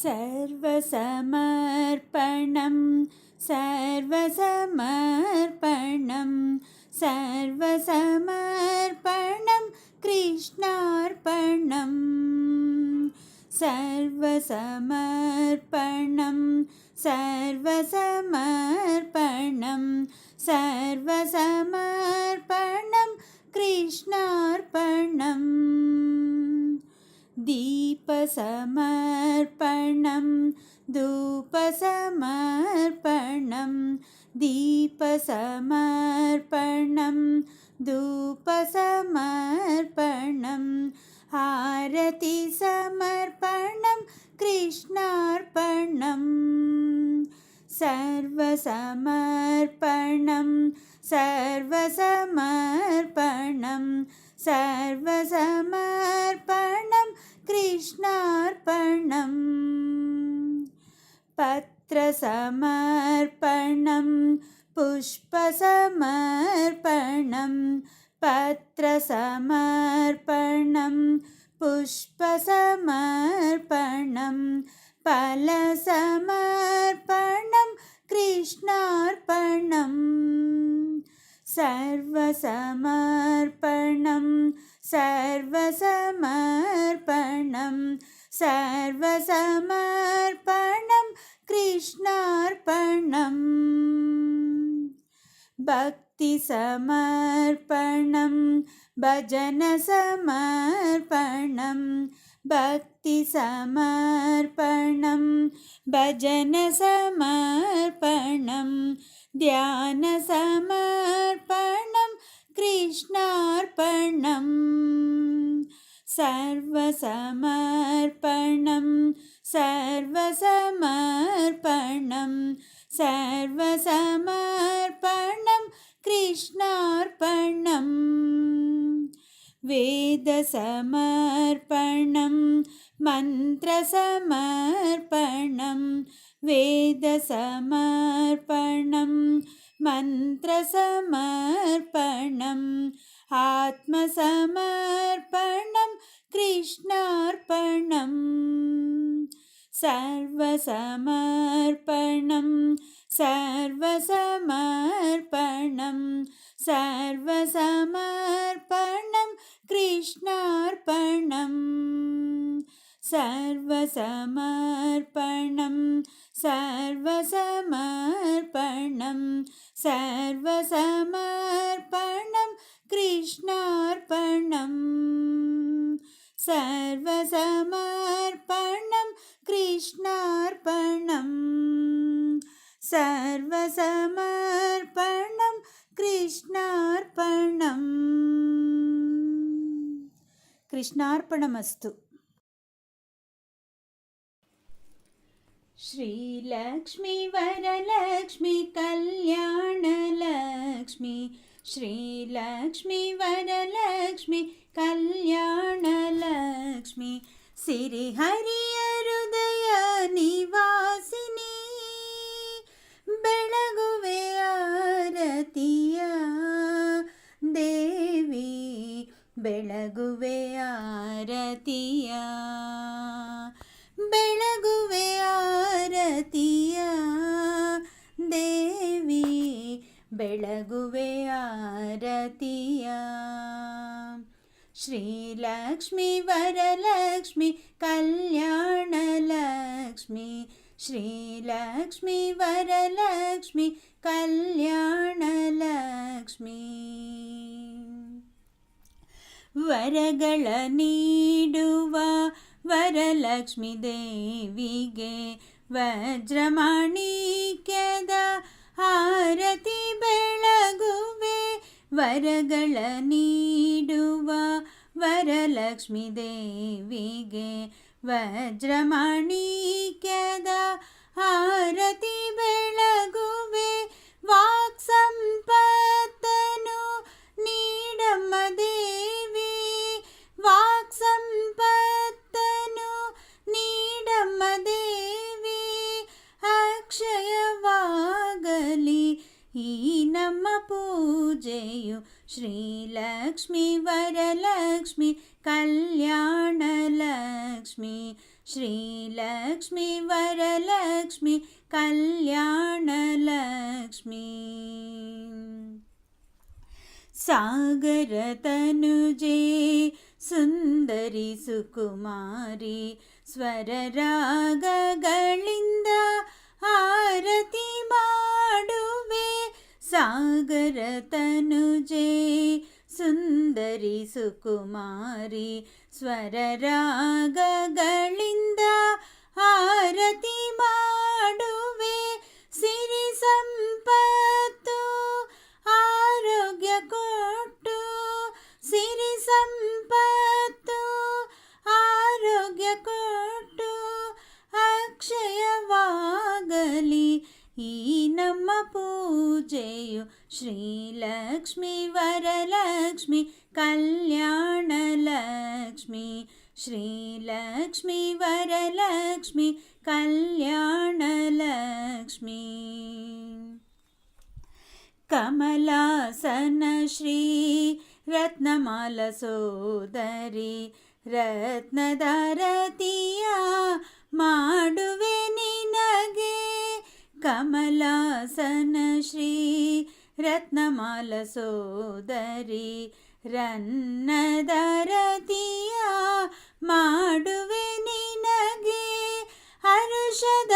सर्वसमर्पणं सर्वसमर्पणं सर्वसमर्पणं कृष्णार्पणं सर्वसमर्पणं सर्वसमर्पणं सर्वसमर्पणं कृष्णार्पणम् दीपसमर्पणं धूपसमर्पणं दीपसमर्पणं धूपसमर्पणं हारतिसमर्पणं कृष्णार्पणं सर्वसमर्पणं सर्वसमर्पणं சர்வசமர்ப்பணம் கிருஷ்ணார்ப்பணம். பத்திரசமர்ப்பணம் புஷ்பசமர்ப்பணம். பத்திரசமர்ப்பணம் புஷ்பசமர்ப்பணம். பலசமர்ப்பணம் கிருஷ்ணார்ப்பணம். सर्वसमर्पणं सर्वसमर्पणं सर्वसमर्पणं कृष्णार्पणम् भक्तिसमर्पणं भजनसमर्पणं भक्तिसमर्पणं भजनसमर्पणं ध्यानसमर्पणं कृष्णार्पणम् सर्वसमर्पणं सर्वसमर्पणं सर्वसमर्पणं कृष्णार्पणम् वेदसमर्पणं मन्त्रसमर्पणं वेदसमर्पणं मन्त्रसमर्पणम् आत्मसमर्पणं कृष्णार्पणम् सर्वसमर्पणं सर्वसमर्पणं सर्वसमर्पणं कृष्णार्पणम् सर्वसमर्पणं सर्वसमर्पणं सर्वसमर्पणं कृष्णार्पणम् सर्वसमर्पणं कृष्णार्पणम् सर्वसमर्पणं कृष्णार्पणम् कृष्णार्पणमस्तु श्रीलक्ष्मी वरलक्ष्मी कल्याणलक्ष्मी श्रीलक्ष्मी वरलक्ष्मी कल्याणलक्ष्मी ಸಿರಿಹರಿಯ ಹೃದಯ ನಿವಾಸಿನಿ ಬೆಳಗುವೆ ಆರತಿಯ ದೇವಿ ಬೆಳಗುವೆ ಆರತಿಯ ಬೆಳಗುವೆ ಆರತಿಯ. ದೇವಿ ಬೆಳಗುವೆ ಆರತಿಯ. ಶ್ರೀಲಕ್ಷ್ಮಿ ವರಲಕ್ಷ್ಮಿ ಕಲ್ಯಾಣಲಕ್ಷ್ಮಿ ಶ್ರೀಲಕ್ಷ್ಮಿ ವರಲಕ್ಷ್ಮಿ ಕಲ್ಯಾಣಲಕ್ಷ್ಮಿ ವರಗಳ ನೀಡುವ ವರಲಕ್ಷ್ಮಿ ದೇವಿಗೆ ವಜ್ರಮಾಣಿಕ್ಯದ ಆರತಿ ಬೆಳಗುವೆ ವರಗಳ ನೀಡುವ ವರಲಕ್ಷ್ಮಿ ದೇವಿಗೆ ವಜ್ರಮಾಣಿಕ್ಯದ ಆರತಿ ಬೆಳಗುವೆ ವಾಕ್ ನಮ್ಮ ಪೂಜೆಯು ಶ್ರೀಲಕ್ಷ್ಮಿ ವರಲಕ್ಷ್ಮಿ ಕಲ್ಯಾಣಲಕ್ಷ್ಮಿ ಶ್ರೀಲಕ್ಷ್ಮಿ ಶ್ರೀಲಕ್ಷ್ಮಿ ವರಲಕ್ಷ್ಮಿ ಕಲ್ಯಾಣಲಕ್ಷ್ಮಿ ಸಾಗರ ತನುಜೆ ಸುಂದರಿ ಸುಕುಮಾರಿ ಸ್ವರ ರಾಗಗಳಿಂದ ಆರತಿ ಮಾಡುವೆ ಸಾಗರ ತನುಜೆ ಸುಂದರಿ ಸುಕುಮಾರಿ ಸ್ವರ ರಾಗಗಳಿಂದ ಆರತಿ ಮಾಡುವೆ. ಸಿರಿ ಸಂಪತ್ತು ಆರೋಗ್ಯ ಕೊಟ್ಟು ಸಿರಿ ಸಂಪತ್ತು श्रीलक्ष्मी वरलक्ष्मी कल्याणलक्ष्मी। श्रीलक्ष्मी वरलक्ष्मी कल्याणलक्ष्मी। कमलासन श्री रत्नमालसोदरी रत्नमालासोदरी माडुवे निनगे कमलासन श्री ಮಾಡುವೆ ನಿನಗೆ ಕಮಲಾಸನ ಶ್ರೀ ರತ್ನಮಾಲ ಸೋದರಿ ರನ್ನದರತಿಯ ಮಾಡುವೆ ನಿನಗೆ ಹರುಷದ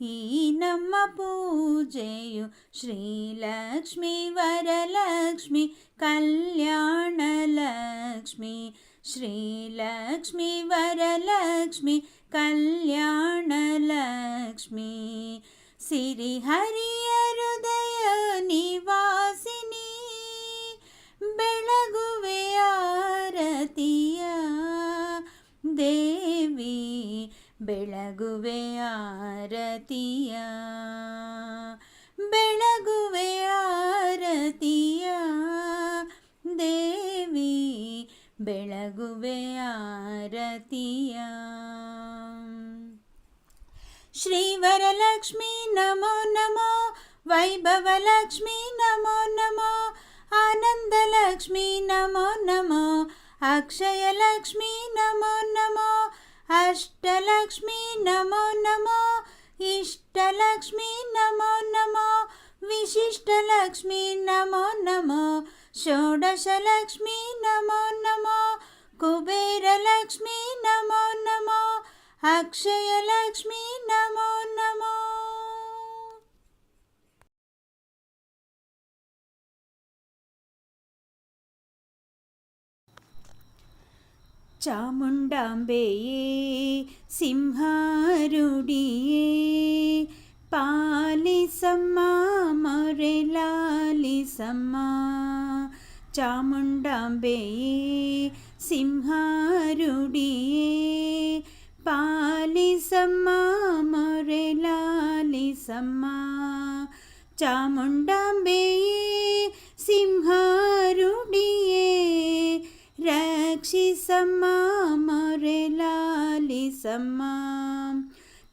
ಈ ನಮ್ಮ ಪೂಜೆಯು ಶ್ರೀಲಕ್ಷ್ಮಿ ವರಲಕ್ಷ್ಮಿ ಕಲ್ಯಾಣ ಲಕ್ಷ್ಮಿ ಶ್ರೀಲಕ್ಷ್ಮಿ ವರಲಕ್ಷ್ಮಿ ಕಲ್ಯಾಣ ಲಕ್ಷ್ಮಿ ಸಿರಿ ಹರಿಯ ಹೃದಯ ನಿವಾಸಿನಿ ಬೆಳಗುವೆ ಆರತಿಯ ದೇವಿ ಬೆಳಗುವೆ ಆರತಿಯ ಬೆಳಗುವೆ ಆರತಿಯ. ದೇವಿ, ಬೆಳಗುವೆ ಆರತಿಯ. ಶ್ರೀವರಲಕ್ಷ್ಮೀ ನಮೋ ನಮೋ, ವೈಭವಲಕ್ಷ್ಮೀ ನಮೋ ನಮೋ, ಆನಂದಲಕ್ಷ್ಮೀ ನಮೋ ನಮೋ, ಅಕ್ಷಯಲಕ್ಷ್ಮೀ ನಮೋ ನಮೋ. అష్టలక్ష్మి నమో నమో ఇష్టలక్ష్మి నమో నమో విశిష్టలక్ష్మి నమో నమో షోడశలక్ష్మి నమో నమో కుబేరలక్ష్మి నమో నమో అక్షయలక్ష్మి నమో నమో. ചാമുണ്ടാമ്പേയേ സിംഹാരുടിയേ പാലിസമ്മ മുരലാലിസമ്മ ചാമുണ്ടാമ്പേയേ സിംഹാരുടിയേ പാലിസമ്മ മുരലാലിസമ്മ ചാമുണ്ടാമ്പേയേ സിംഹാരുടിയേ. ಸಿಂಹಾರುಡಿಯೇ ರಕ್ಷಿಸಮ್ಮ ಮೊರೆಲಾಲಿಸಮ್ಮ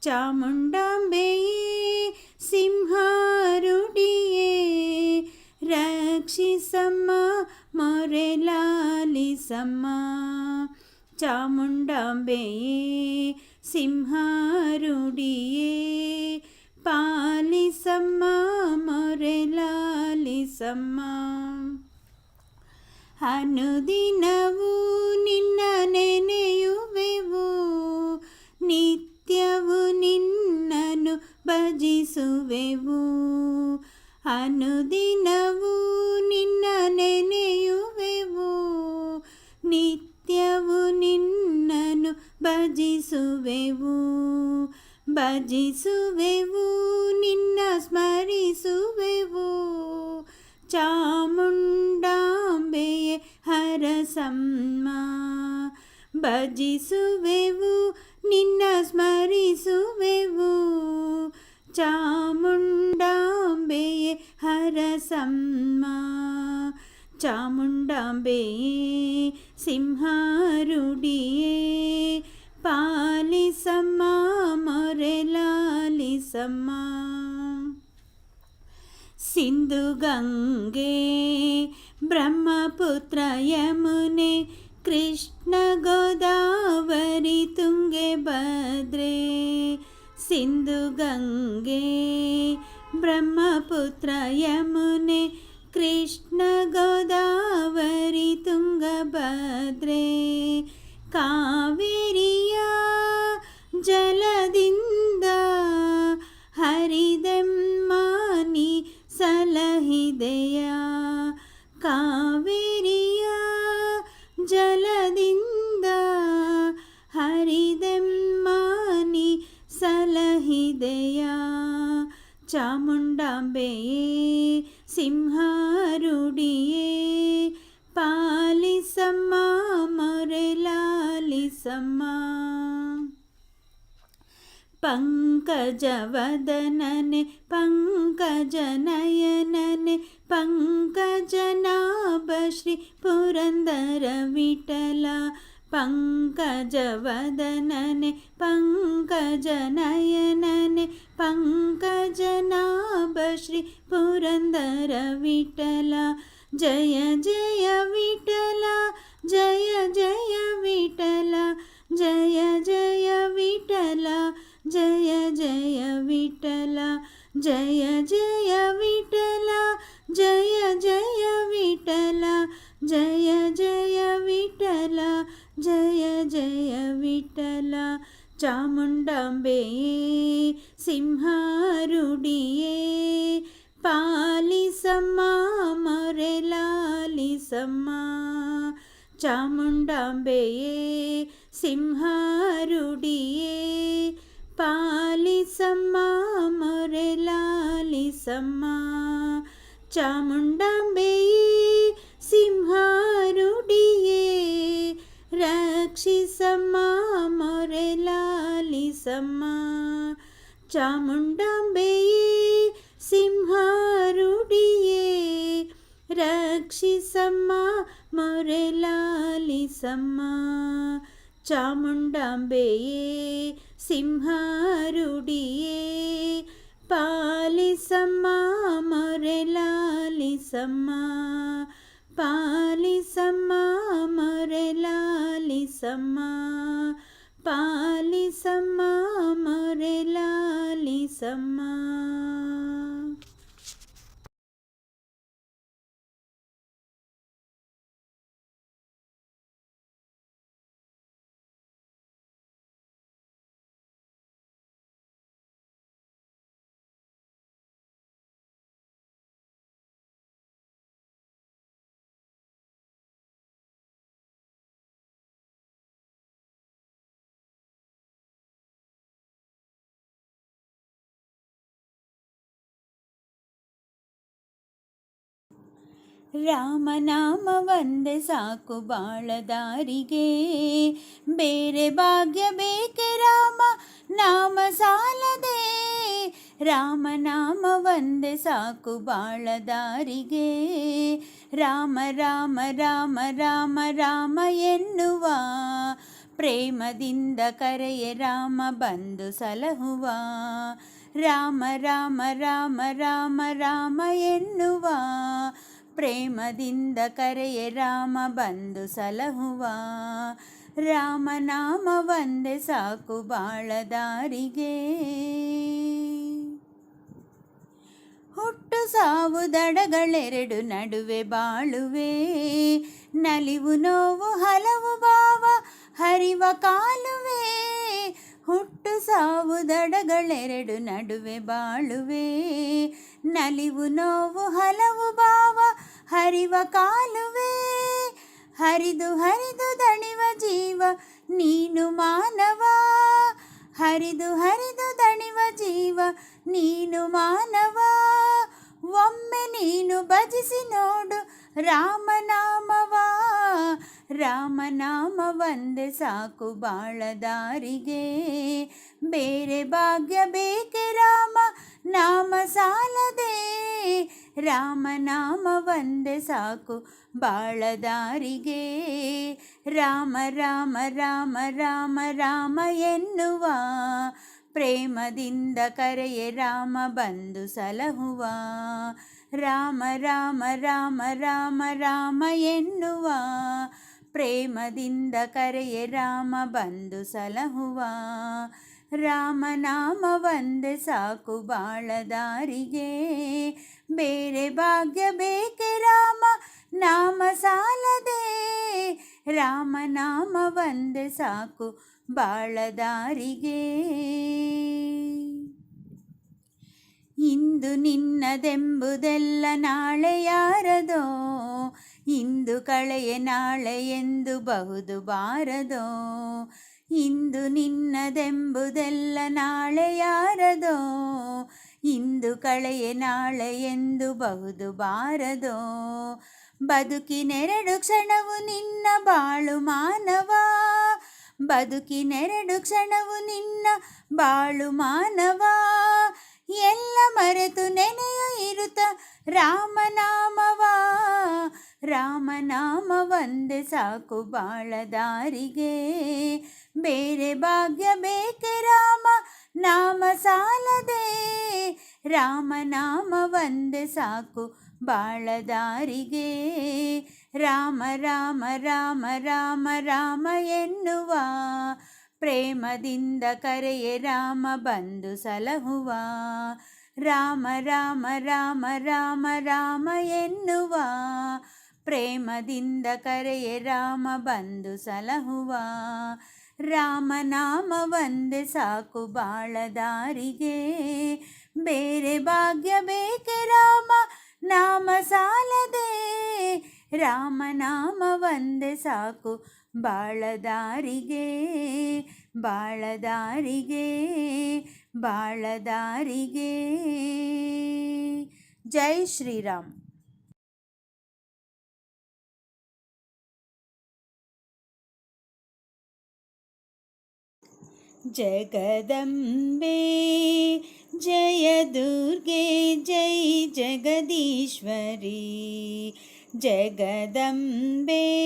ಚಾಮುಂಡಾಂಬೆಯೇ ಸಿಂಹಾರುಡಿಯೇ ರಕ್ಷಿಸಮ್ಮ ಮೊರೆಲಾಲಿಸಮ್ಮ ಚಾಮುಂಡಾಂಬೆಯೇ ಸಿಂಹಾರುಡಿಯೇ ಪಾಲಿಸಮ್ಮ ಮೊರೆಲಾಲಿಸಮ್ಮ ಅನುದಿನವೂ ನಿನ್ನ ನೆನೆಯುವೆವು. ನಿತ್ಯವು ನಿನ್ನನು ಭಜಿಸುವೆವು. ಅನುದಿನವೂ ನಿನ್ನ ನೆನೆಯುವೆವು. ನಿತ್ಯವು ನಿನ್ನನು ಭಜಿಸುವೆವು. ಭಜಿಸುವೆವು, ನಿನ್ನ ಸ್ಮರಿಸುವೆವು. ಚಾಮುಂಡಾಂಬೆಯೇ ಹರಸಮ್ಮ ಭಜಿಸುವೆವು ನಿನ್ನ ಸ್ಮರಿಸುವೆವು ಚಾಮುಂಡಾಂಬೆಯೇ ಹರಸಮ್ಮ ಚಾಮುಂಡಾಂಬೆಯೇ ಸಿಂಹಾರುಡಿಯೇ ಪಾಲಿಸಮ್ಮ ಮೊರೆಲಾಲಿಸಮ್ಮ ಲಾಲಿಸಮ್ಮ ब्रह्मपुत्रयमुने कृष्ण गोदावरि तुङ्गेभद्रे सिन्धुगङ्गे ब्रह्मपुत्रयमुने कृष्ण गोदावरि तुङ्गभद्रे कावेरिया जलदिन्द हरिदं मानि सलहि या चामुण्डाम्बय सिंहरुडिये पालिसम्मा मरेलिसम्मा पङ्कजवदन पङ्कजनयनन् पङ्कजनाभश्री पुरन्दरविठल पङ्कजवदनने पङ्कजनयनने पङ्कजनाभश्री पुरन्दरविठला जय जय विठला जय जय विठला जय जय विठला जय जय विठला जय जय विठला जय जय विठला जय ಜಯ ಜಯ ವಿಠಲ ಚಾಮುಂಡಾಂಬೆಯೇ ಸಿಂಹಾರುಡಿಯೇ ಪಾಲಿಸಮ್ಮ ಮೊರೆಲಾಲಿಸಮ್ಮ ಚಾಮುಂಡಾಂಬೆಯೇ ಸಿಂಹಾರುಡಿಯೇ ಪಾಲಿಸಮ್ಮ ಮೊರೆಲಾಲಿಸಮ್ಮ ಚಾಮುಂಡಾಂಬೆಯೇ ಮೊರೆಲಾಲಿಸಮ್ಮ ಚಾಮುಂಡಾಂಬೆಯೇ ಸಿಂಹಾರುಡಿಯೇ ರಕ್ಷಿಸಮ್ಮ ಮೊರೆಲಾಲಿಸಮ್ಮ ಚಾಮುಂಡಾಂಬೆಯೇ ಸಿಂಹಾರುಡಿಯೇ ಪಾಲಿಸಮ್ಮ ಮೊರೆಲಾಲಿಸಮ್ಮ ಪಾಲಿಸಮ್ಮ ಮೊರೆಲಾಲಿಸಮ್ಮ పాలిసమ్మా మొరెలాలిసమ్మా? ರಾಮನಾಮ ಒಂದೇ ಸಾಕು ಬಾಳದಾರಿಗೆ ಬೇರೆ ಭಾಗ್ಯ ಬೇಕೆ ರಾಮ ನಾಮ ಸಾಲದೆ ರಾಮನಾಮ ಒಂದೇ ಸಾಕು ಬಾಳದಾರಿಗೆ ರಾಮ ರಾಮ ರಾಮ ರಾಮ ರಾಮ ಎನ್ನುವ ಪ್ರೇಮದಿಂದ ಕರೆಯ ರಾಮ ಬಂದು ಸಲಹುವ ರಾಮ ರಾಮ ರಾಮ ರಾಮ ರಾಮ ಎನ್ನುವ ಪ್ರೇಮದಿಂದ ಕರೆಯ ರಾಮ ಬಂದು ಸಲಹುವ. ರಾಮನಾಮ ಒಂದೇ ಸಾಕು ಬಾಳದಾರಿಗೆ. ಹುಟ್ಟು ಸಾವು ದಡಗಳೆರಡು ನಡುವೆ ಬಾಳುವೆ. ನಲಿವು ನೋವು ಹಲವು ಭಾವ ಹರಿವ ಕಾಲುವೆ. ಹುಟ್ಟು ಸಾವು ದಡಗಳೆರಡು ನಡುವೆ ಬಾಳುವೆ. ನಲಿವು ನೋವು ಹಲವು ಭಾವ ಹರಿವ ಕಾಲುವೆ, ಹರಿದು ಹರಿದು ದಣಿವ ಜೀವ, ನೀನು ಮಾನವ. ಹರಿದು ಹರಿದು ದಣಿವ ಜೀವ, ನೀನು ಮಾನವ. ಒಮ್ಮೆ ನೀನು ಭಜಿಸಿ ನೋಡು ರಾಮನಾಮವ, ರಾಮನಾಮ ಒಂದೇ ಸಾಕು ಬಾಳದಾರಿಗೆ. ಬೇರೆ ಭಾಗ್ಯ ಬೇಕೆ ರಾಮ, ನಾಮ ಸಾಲದೆ. ರಾಮನಾಮ ಒಂದೇ ಸಾಕು ಬಾಳದಾರಿಗೆ. ರಾಮ ರಾಮ ರಾಮ ರಾಮ ರಾಮ ಎನ್ನುವ, ಪ್ರೇಮದಿಂದ ಕರೆಯೆ ರಾಮ ಬಂದು ಸಲಹುವ. ರಾಮ ರಾಮ ರಾಮ ರಾಮ ರಾಮ ಎನ್ನುವ. ಪ್ರೇಮದಿಂದ ಕರೆಯೆ ರಾಮ ಬಂದು ಸಲಹುವ. ರಾಮನಾಮ ಒಂದೇ ಸಾಕು ಬಾಳದಾರಿಗೆ. ಬೇರೆ ಭಾಗ್ಯ ಬೇಕೆ ರಾಮ? ನಾಮ ಸಾಲದೆ. ರಾಮನಾಮ ಒಂದೇ ಸಾಕು ಬಾಳದಾರಿಗೆ. ಇಂದು ನಿನ್ನದೆಂಬುದೆಲ್ಲ ನಾಳೆ ಯಾರದೋ? ಇಂದು ಕಳೆಯ ನಾಳೆ ಎಂದು ಬಹುದು ಬಾರದೋ? ಇಂದು ನಿನ್ನದೆಂಬುದೆಲ್ಲ ನಾಳೆ ಯಾರದೋ? ಇಂದು ಕಳೆಯ ನಾಳೆ ಎಂದು ಬಹುದು ಬಾರದೋ? ಬದುಕಿನೆರಡು ಕ್ಷಣವು ನಿನ್ನ ಬಾಳು ಮಾನವ? ಬದುಕಿನೆರಡು ಕ್ಷಣವು ನಿನ್ನ ಬಾಳು ಮಾನವ? ಎಲ್ಲ ಮರೆತು ನೆನೆಯು ಇರುತ್ತ. ರಾಮನಾಮವ, ರಾಮನಾಮ ಒಂದೇ ಸಾಕು ಬಾಳದಾರಿಗೆ. ಬೇರೆ ಭಾಗ್ಯ ಬೇಕೆ ರಾಮ, ನಾಮ ಸಾಲದೆ. ರಾಮನಾಮ ಒಂದೇ ಸಾಕು ಬಾಳದಾರಿಗೆ. ರಾಮ ರಾಮ ರಾಮ ರಾಮ ರಾಮ ಎನ್ನುವ ಪ್ರೇಮದಿಂದ ಕರೆಯೆ ರಾಮ ಬಂದು ಸಲಹುವ. ರಾಮ ರಾಮ ರಾಮ ರಾಮ ರಾಮ ಎನ್ನುವ. ಪ್ರೇಮದಿಂದ ಕರೆಯೆ ರಾಮ ಬಂದು ಸಲಹುವ. ರಾಮನಾಮ ಒಂದೇ ಸಾಕು ಬಾಳದಾರಿಗೆ. ಬೇರೆ ಭಾಗ್ಯ ಬೇಕೆ ರಾಮ? ನಾಮ ಸಾಲದೆ. ರಾಮನಾಮ ಒಂದೇ ಸಾಕು ಬಾಳದಾರಿಗೆ ಬಾಳದಾರಿಗೆ ಬಾಳದಾರಿಗೆ ಜೈ ಶ್ರೀರಾಮ್ ಜಗದಂಬೆ ಜಯ ದುರ್ಗೆ ಜೈ ಜಗದೀಶ್ವರಿ जगदम्बे।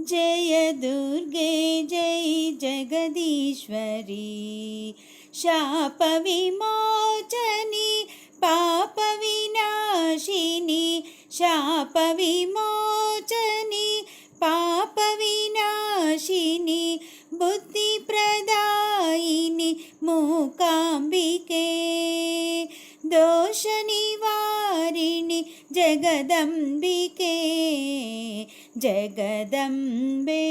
जय दुर्गे जय जगदीश्वरी। शापविमोचनि पापविनाशिनि। शापविमोचनि पापविनाशिनि। बुद्धिप्रदायिनि मूकाम्बिके। दोषनिवारिणि जगदम्बिके जगदम्बे।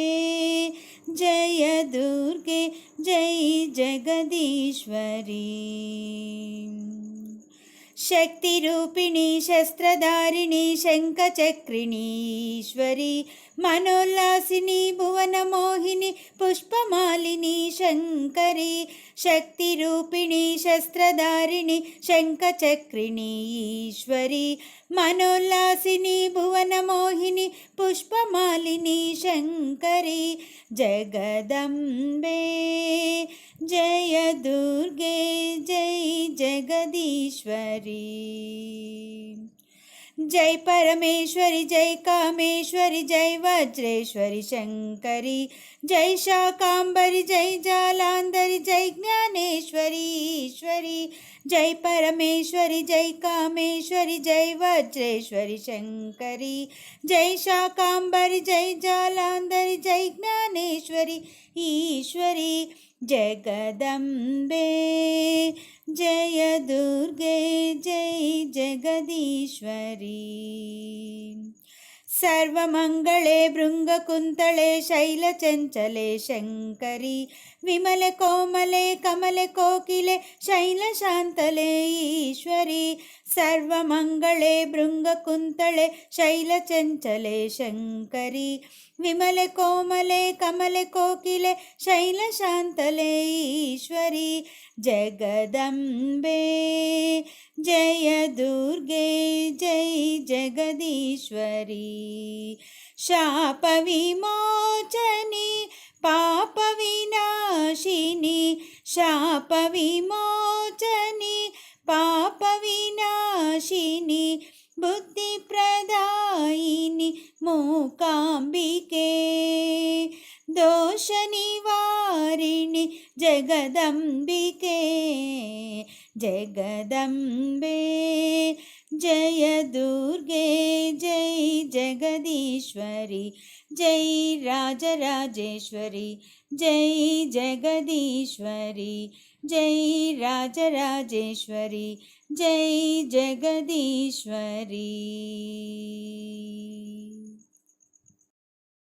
जय दुर्गे जय जगदीश्वरी। శక్తిరూపిణి శస్త్రధారిణి శంఖచక్రిణి ఈశ్వరి మనోల్లాసిని భువనమోహిని పుష్పమాలిని శంకరి శక్తిరూపిణి శస్త్రధారిణి శంఖచక్రిణి ఈశ్వరి మనోల్లాసిని భువనమోహిని పుష్పమాలిని శంకరి జగదంబే జయ దుర్గే जगदीश्वरी जय परमेश्वरी, जय कामेश्वरी, जय वज्रेश्वरी, शंकरी, जय शाकांबरी, जय जालांधरी जय ज्ञानेश्वरी, ईश्वरि। जय परमेश्वरि जय कामेश्वरि जय वज्रेश्वरि शङ्करि जय शाकाम्बरि जय जालान्दरि जय ज्ञानेश्वरि ईश्वरि जगदम्बे जय दुर्गे जय जगदीश्वरी सर्वमङ्गले भृङ्गकुन्तळे शैलचञ्चले शङ्करि ವಿಮಲ ಕೋಮಲೆ, ಕಮಲೆ ಕೋಕಿಲೆ, ಶೈಲ ಶಾಂತಲೆ, ಈಶ್ವರಿ ಸರ್ವಮಂಗಳೆ ಭೃಂಗ ಕುಂತಳೆ, ಶೈಲ ಚಂಚಲೆ, ಶಂಕರಿ. ವಿಮಲ ಕೋಮಲೆ, ಕಮಲೆ ಕೋಕಿಲೆ, ಶೈಲ ಶಾಂತಲೆ, ಈಶ್ವರಿ. ಜಗದಂಬೆ, ಜಯ ದುರ್ಗೆ, ಜೈ ಜಗದೀಶ್ವರಿ. शापविमोचनि पापविनाशिनि। शापविमोचनि पापविनाशिनि। बुद्धिप्रदायिनि मूकाम्बिके। दोषनिवारिणि जगदम्बिके। जगदम्बे। जय दुर्गे जय जगदीश्वरी जय राजराजेश्वरी जय जगदीश्वरी जय राजराजेश्वरी जय जगदीश्वरी।